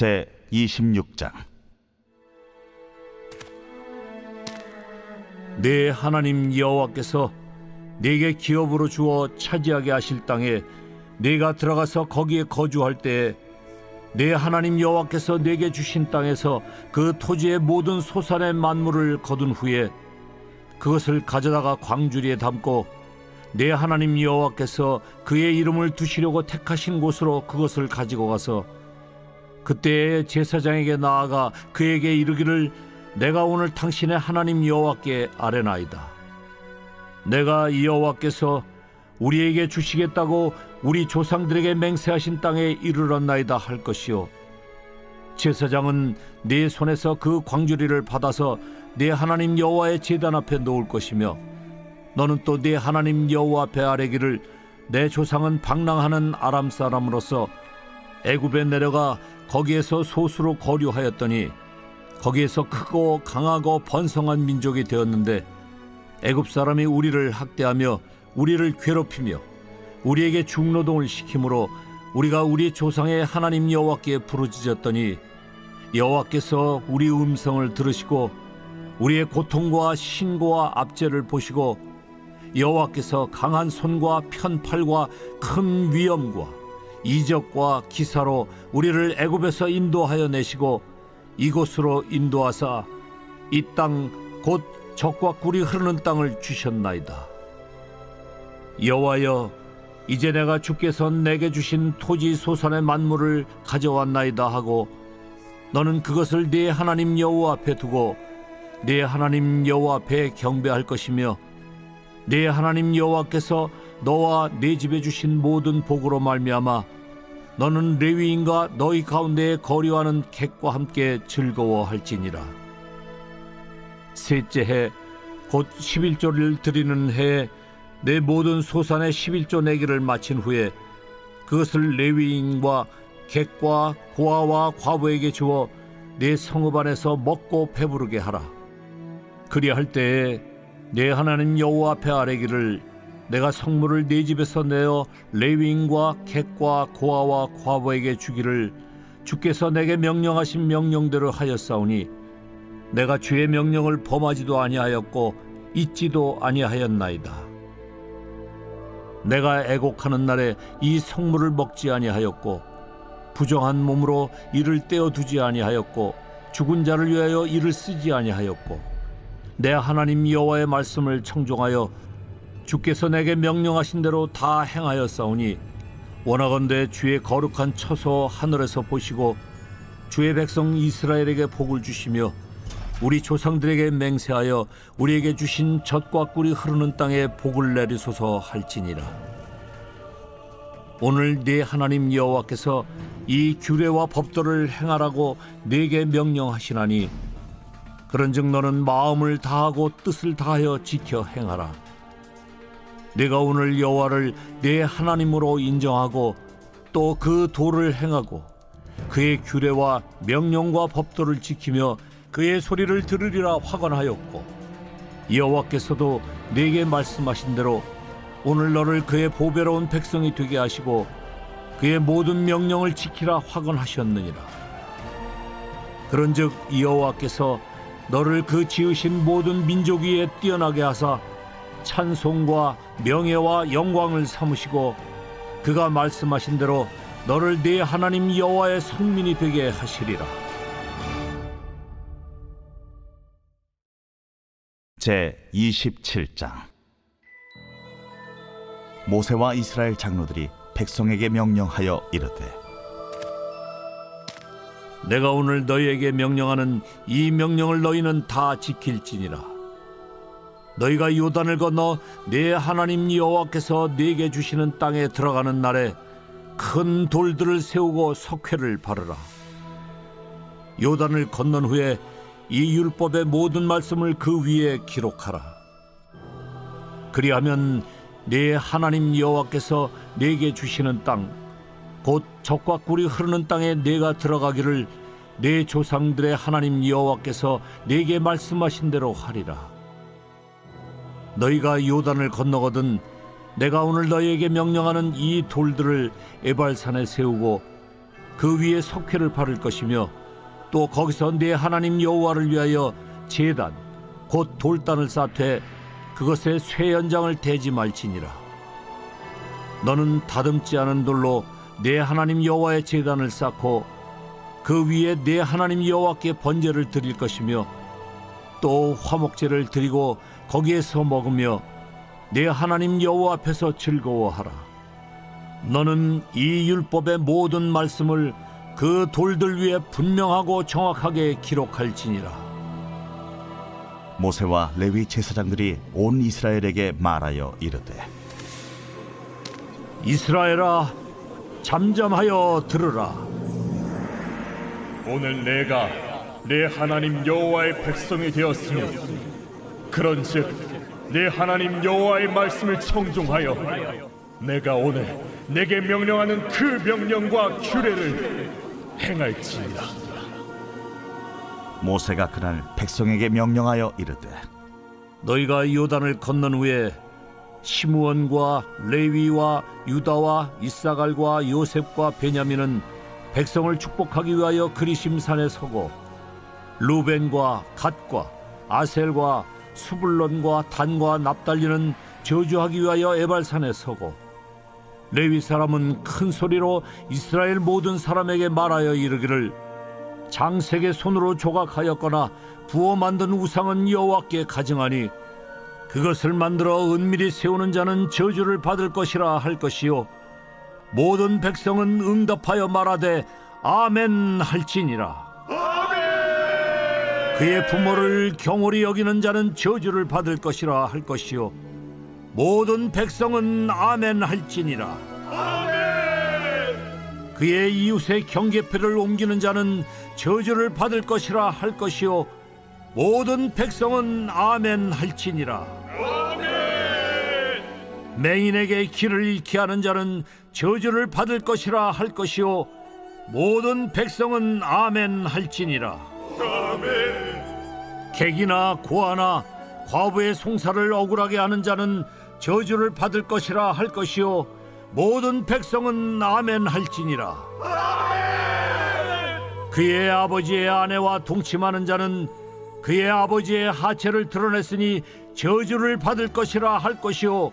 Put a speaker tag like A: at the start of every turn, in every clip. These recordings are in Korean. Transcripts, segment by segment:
A: 제 26장.
B: 내 하나님 여호와께서 내게 기업으로 주어 차지하게 하실 땅에 내가 들어가서 거기에 거주할 때에 내 하나님 여호와께서 내게 주신 땅에서 그 토지의 모든 소산의 만물을 거둔 후에 그것을 가져다가 광주리에 담고 내 하나님 여호와께서 그의 이름을 두시려고 택하신 곳으로 그것을 가지고 가서 그때 제사장에게 나아가 그에게 이르기를 내가 오늘 당신의 하나님 여호와께 아뢰나이다. 내가 여호와께서 우리에게 주시겠다고 우리 조상들에게 맹세하신 땅에 이르렀나이다 할 것이요. 제사장은 네 손에서 그 광주리를 받아서 네 하나님 여호와의 제단 앞에 놓을 것이며 너는 또 네 하나님 여호와 앞에 아뢰기를 내 조상은 방랑하는 아람 사람으로서 애굽에 내려가 거기에서 소수로 거류하였더니 거기에서 크고 강하고 번성한 민족이 되었는데 애굽 사람이 우리를 학대하며 우리를 괴롭히며 우리에게 중노동을 시키므로 우리가 우리 조상의 하나님 여호와께 부르짖었더니 여호와께서 우리 음성을 들으시고 우리의 고통과 신고와 압제를 보시고 여호와께서 강한 손과 편팔과 큰 위엄과 이적과 기사로 우리를 애굽에서 인도하여 내시고 이곳으로 인도하사 이 땅 곧 적과 꿀이 흐르는 땅을 주셨나이다. 여호와여 이제 내가 주께서 내게 주신 토지 소산의 만물을 가져왔나이다 하고 너는 그것을 네 하나님 여호와 앞에 두고 네 하나님 여호와 앞에 경배할 것이며 네 하나님 여호와께서 너와 네 집에 주신 모든 복으로 말미암아 너는 레위인과 너희 가운데에 거류하는 객과 함께 즐거워할지니라. 셋째 해 곧 11조를 드리는 해에 내 모든 소산의 11조 내기를 마친 후에 그것을 레위인과 객과 고아와 과부에게 주어 내 성읍 안에서 먹고 배부르게 하라. 그리할 때에 내 하나님 여호와 앞에 아뢰기를 내가 성물을 네 집에서 내어 레위인과 객과 고아와 과부에게 주기를 주께서 내게 명령하신 명령대로 하였사오니 내가 주의 명령을 범하지도 아니하였고 잊지도 아니하였나이다. 내가 애곡하는 날에 이 성물을 먹지 아니하였고 부정한 몸으로 이를 떼어 두지 아니하였고 죽은 자를 위하여 이를 쓰지 아니하였고 내 하나님 여호와의 말씀을 청종하여 주께서 내게 명령하신 대로 다 행하였사오니 원하건대 주의 거룩한 처소 하늘에서 보시고 주의 백성 이스라엘에게 복을 주시며 우리 조상들에게 맹세하여 우리에게 주신 젖과 꿀이 흐르는 땅에 복을 내리소서 할지니라. 오늘 네 하나님 여호와께서 이 규례와 법도를 행하라고 네게 명령하시나니 그런즉 너는 마음을 다하고 뜻을 다하여 지켜 행하라. 내가 오늘 여호와를 내 하나님으로 인정하고 또 그 도를 행하고 그의 규례와 명령과 법도를 지키며 그의 소리를 들으리라 확언하였고 여호와께서도 내게 말씀하신 대로 오늘 너를 그의 보배로운 백성이 되게 하시고 그의 모든 명령을 지키라 확언하셨느니라 그런즉 여호와께서 너를 그 지으신 모든 민족 위에 뛰어나게 하사 찬송과 명예와 영광을 삼으시고 그가 말씀하신 대로 너를 네 하나님 여호와의 성민이 되게 하시리라.
A: 제 27장 모세와 이스라엘 장로들이 백성에게 명령하여 이르되
B: 내가 오늘 너희에게 명령하는 이 명령을 너희는 다 지킬지니라. 너희가 요단을 건너 내 하나님 여호와께서 네게 주시는 땅에 들어가는 날에 큰 돌들을 세우고 석회를 바르라. 요단을 건넌 후에 이 율법의 모든 말씀을 그 위에 기록하라. 그리하면 내 하나님 여호와께서 네게 주시는 땅, 곧 적과 꿀이 흐르는 땅에 네가 들어가기를 내 조상들의 하나님 여호와께서 네게 말씀하신 대로 하리라. 너희가 요단을 건너거든 내가 오늘 너희에게 명령하는 이 돌들을 에발산에 세우고 그 위에 석회를 바를 것이며 또 거기서 내 하나님 여호와를 위하여 제단 곧 돌단을 쌓되 그것에 쇠 연장을 대지 말지니라 너는 다듬지 않은 돌로 내 하나님 여호와의 제단을 쌓고 그 위에 내 하나님 여호와께 번제를 드릴 것이며 또 화목제를 드리고 거기에서 먹으며 내 하나님 여호와 앞에서 즐거워하라. 너는 이 율법의 모든 말씀을 그 돌들 위에 분명하고 정확하게 기록할지니라.
A: 모세와 레위 제사장들이 온 이스라엘에게 말하여 이르되
B: 이스라엘아, 잠잠하여 들으라.
C: 오늘 내가 내 하나님 여호와의 백성이 되었으며 그런즉 내 하나님 여호와의 말씀을 청종하여 내가 오늘 내게 명령하는 그 명령과 규례를 행할지니라
A: 모세가 그날 백성에게 명령하여 이르되
B: 너희가 요단을 건넌 후에 시므온과 레위와 유다와 이사갈과 요셉과 베냐민은 백성을 축복하기 위하여 그리심산에 서고 루벤과 갓과 아셀과 수불론과 단과 납달리는 저주하기 위하여 에발산에 서고 레위 사람은 큰 소리로 이스라엘 모든 사람에게 말하여 이르기를 장색의 손으로 조각하였거나 부어 만든 우상은 여호와께 가증하니 그것을 만들어 은밀히 세우는 자는 저주를 받을 것이라 할 것이요. 모든 백성은 응답하여 말하되 아멘 할지니라. 그의 부모를 경홀히 여기는 자는 저주를 받을 것이라 할 것이요. 모든 백성은 아멘 할지니라. 그의 이웃의 경계패를 옮기는 자는 저주를 받을 것이라 할 것이요. 모든 백성은 아멘 할지니라 맹인에게 길을 잃게 하는 자는 저주를 받을 것이라 할 것이요. 모든 백성은 아멘 할지니라. 객이나 고아나 과부의 송사를 억울하게 하는 자는 저주를 받을 것이라 할 것이요. 모든 백성은 아멘 할지니라. 그의 아버지의 아내와 동침하는 자는 그의 아버지의 하체를 드러냈으니 저주를 받을 것이라 할 것이요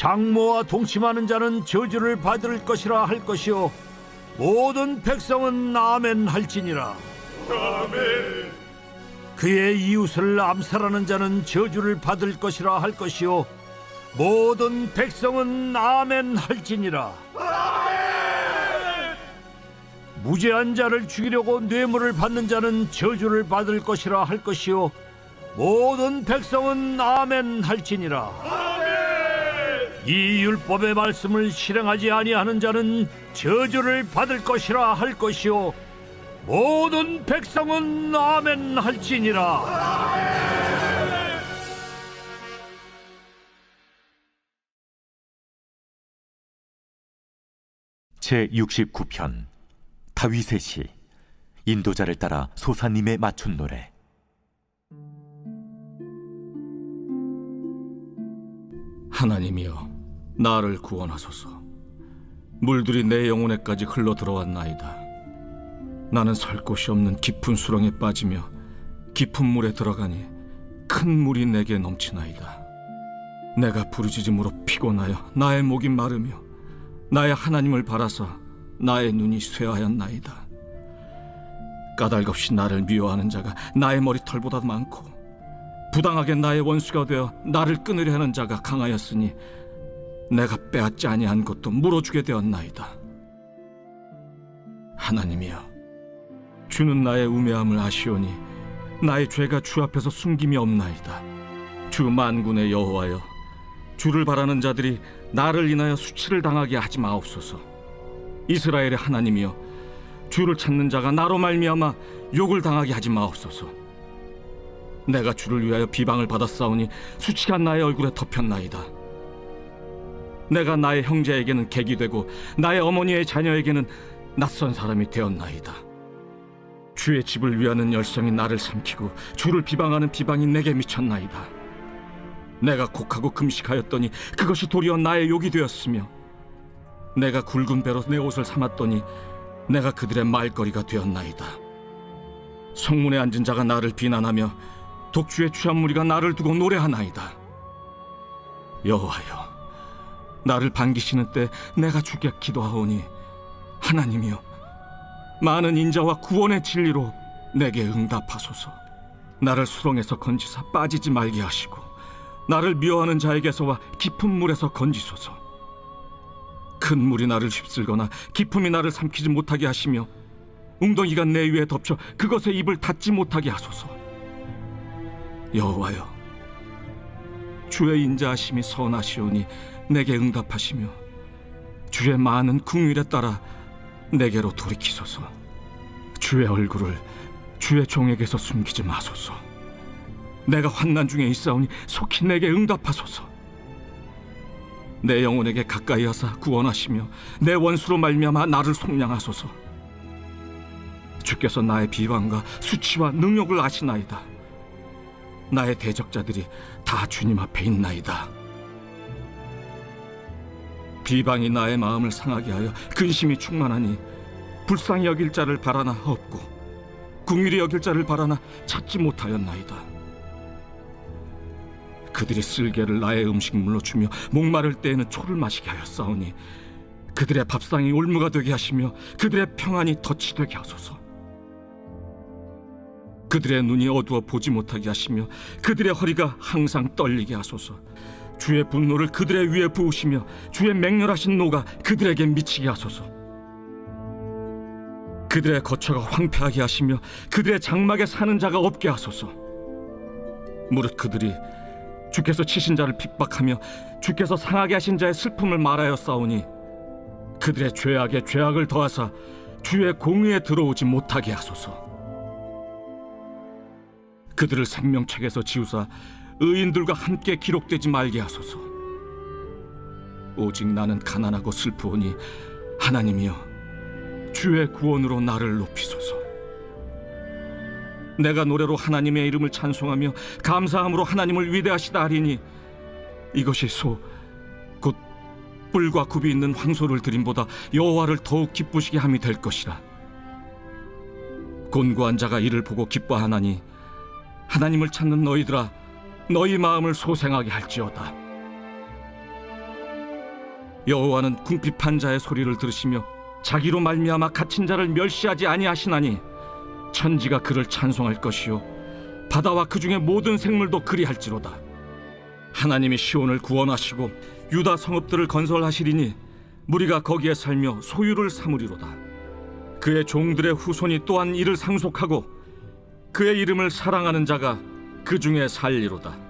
B: 장모와 동침하는 자는 저주를 받을 것이라 할 것이요. 모든 백성은 아멘 할지니라. 그의 이웃을 암살하는 자는 저주를 받을 것이라 할 것이요. 모든 백성은 아멘 할지니라. 무죄한 자를 죽이려고 뇌물을 받는 자는 저주를 받을 것이라 할 것이요. 모든 백성은 아멘 할지니라 이 율법의 말씀을 실행하지 아니하는 자는 저주를 받을 것이라 할 것이요. 모든 백성은 아멘 할지니라.
D: 제 69편 다윗의 시 인도자를 따라 소사님의 맞춘 노래.
E: 하나님이여 나를 구원하소서. 물들이 내 영혼에까지 흘러 들어왔나이다. 나는 살 곳이 없는 깊은 수렁에 빠지며 깊은 물에 들어가니 큰 물이 내게 넘치나이다. 내가 부르짖음으로 피곤하여 나의 목이 마르며 나의 하나님을 바라서 나의 눈이 쇠하였나이다. 까닭없이 나를 미워하는 자가 나의 머리털보다 많고 부당하게 나의 원수가 되어 나를 끊으려 하는 자가 강하였으니 내가 빼앗지 아니한 것도 물어주게 되었나이다. 하나님이여, 주는 나의 우매함을 아시오니 나의 죄가 주 앞에서 숨김이 없나이다. 주 만군의 여호와여, 주를 바라는 자들이 나를 인하여 수치를 당하게 하지 마옵소서. 이스라엘의 하나님이여, 주를 찾는 자가 나로 말미암아 욕을 당하게 하지 마옵소서. 내가 주를 위하여 비방을 받았사오니 수치가 나의 얼굴에 덮였나이다. 내가 나의 형제에게는 객이 되고 나의 어머니의 자녀에게는 낯선 사람이 되었나이다. 주의 집을 위하는 열성이 나를 삼키고 주를 비방하는 비방이 내게 미쳤나이다. 내가 곡하고 금식하였더니 그것이 도리어 나의 욕이 되었으며 내가 굵은 배로 내 옷을 삼았더니 내가 그들의 말거리가 되었나이다. 성문에 앉은 자가 나를 비난하며 독주의 취한 무리가 나를 두고 노래하나이다. 여호와여, 나를 반기시는 때 내가 주께 기도하오니 하나님이여, 많은 인자와 구원의 진리로 내게 응답하소서. 나를 수렁에서 건지사 빠지지 말게 하시고 나를 미워하는 자에게서와 깊은 물에서 건지소서. 큰 물이 나를 휩쓸거나 깊음이 나를 삼키지 못하게 하시며 웅덩이가 내 위에 덮쳐 그것에 입을 닫지 못하게 하소서. 여호와여, 주의 인자하심이 선하시오니 내게 응답하시며 주의 많은 궁율에 따라 내게로 돌이키소서. 주의 얼굴을 주의 종에게서 숨기지 마소서. 내가 환난 중에 있사오니 속히 내게 응답하소서. 내 영혼에게 가까이 하사 구원하시며 내 원수로 말미암아 나를 속량하소서. 주께서 나의 비방과 수치와 능욕을 아시나이다. 나의 대적자들이 다 주님 앞에 있나이다. 비방이 나의 마음을 상하게 하여 근심이 충만하니 불쌍히 여길 자를 바라나 없고 궁일이 여길 자를 바라나 찾지 못하였나이다. 그들이 쓸개를 나의 음식물로 주며 목마를 때에는 초를 마시게 하였사오니 그들의 밥상이 올무가 되게 하시며 그들의 평안이 덫이 되게 하소서. 그들의 눈이 어두워 보지 못하게 하시며 그들의 허리가 항상 떨리게 하소서. 주의 분노를 그들의 위에 부으시며 주의 맹렬하신 노가 그들에게 미치게 하소서. 그들의 거처가 황폐하게 하시며 그들의 장막에 사는 자가 없게 하소서. 무릇 그들이 주께서 치신 자를 핍박하며 주께서 상하게 하신 자의 슬픔을 말하여 싸우니 그들의 죄악에 죄악을 더하사 주의 공의에 들어오지 못하게 하소서. 그들을 생명책에서 지우사 의인들과 함께 기록되지 말게 하소서. 오직 나는 가난하고 슬프오니 하나님이여 주의 구원으로 나를 높이소서. 내가 노래로 하나님의 이름을 찬송하며 감사함으로 하나님을 위대하시다 하리니 이것이 소 곧 뿔과 굽이 있는 황소를 드림보다 여호와를 더욱 기쁘시게 함이 될 것이라. 곤고한 자가 이를 보고 기뻐하나니 하나님을 찾는 너희들아 너희 마음을 소생하게 할지어다. 여호와는 궁핍한 자의 소리를 들으시며 자기로 말미암아 갇힌 자를 멸시하지 아니하시나니 천지가 그를 찬송할 것이요 바다와 그 중에 모든 생물도 그리할지로다. 하나님이 시온을 구원하시고 유다 성읍들을 건설하시리니 무리가 거기에 살며 소유를 삼으리로다. 그의 종들의 후손이 또한 이를 상속하고 그의 이름을 사랑하는 자가 그 중에 살리로다.